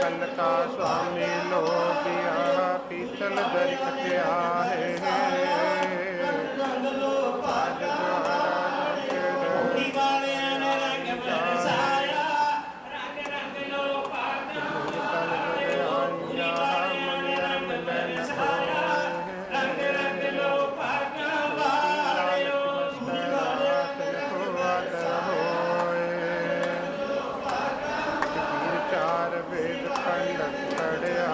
ਕੰਨ ਕਾ ਸੁਆਮੀ ਲੋਭਿਆ ਪੀਤਲ ਦਰ ਕਟਿਆ ਹੈ ਵੇਦ ਪੜਿਆ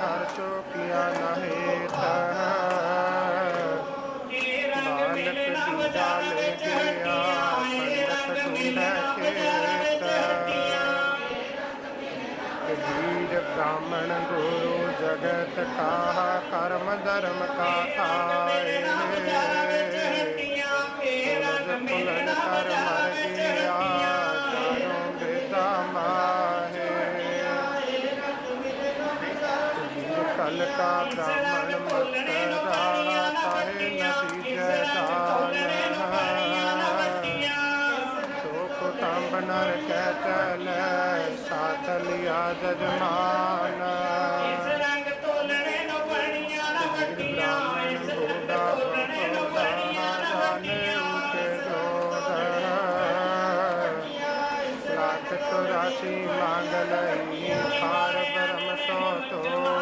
ਹਰ ਸੋ ਕੀਆ ਨਹਿ ਤਾ ਇਹ ਰੰਗ ਬਾਲਕ ਮਿਲਣਾ ਦੀ ਬਜਾਵੇ ਡਾਲੇ ਕਬੀਰ ਬ੍ਰਾਹਮਣ ਗੁਰੂ ਜਗਤ ਕਾਹਾ ਕਰਮ ਧਰਮ ਕਾ ਖਾਏ ਕਾ ਬ੍ਰਾਹਮਣ ਮਸਤਰਾ ਤਾਹੇ ਨਦੀ ਜਦਾਨ ਸੋ ਕੁਟੰਬ ਨਰ ਕੈ ਚਲੈ ਸਾਥ ਲਿਆ ਜਜਮਾਨ ਇਸ ਰੰਗ ਤੋਲਣੇ ਨੂੰ ਬਣੀਆਂ ਨਾ ਵੱਡੀਆਂ ਇਸ ਰੰਗ ਤੋਲਣੇ ਨੂੰ ਬਣੀਆਂ ਨਾ ਵੱਡੀਆਂ ਲੱਖ ਚੁਰਾਸੀ ਮੰਗ ਲਈ ਖਾਰ ਬਰਮ ਸੋ ਤੋੜ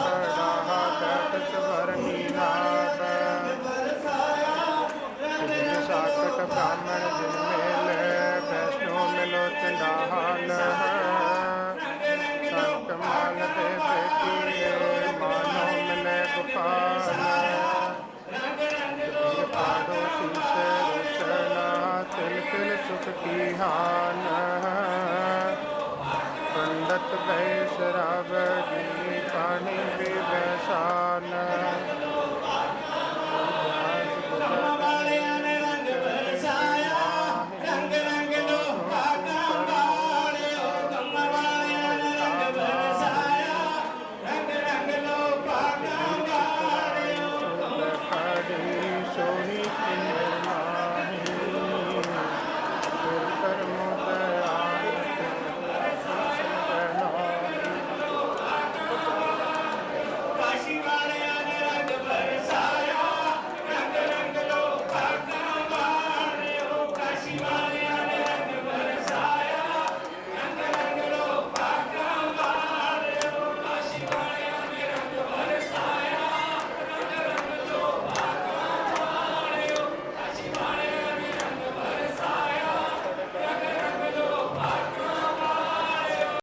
ਸਭ ਜੀ ਪਾਣੀ ਪੀਵੇ ਸਾਨ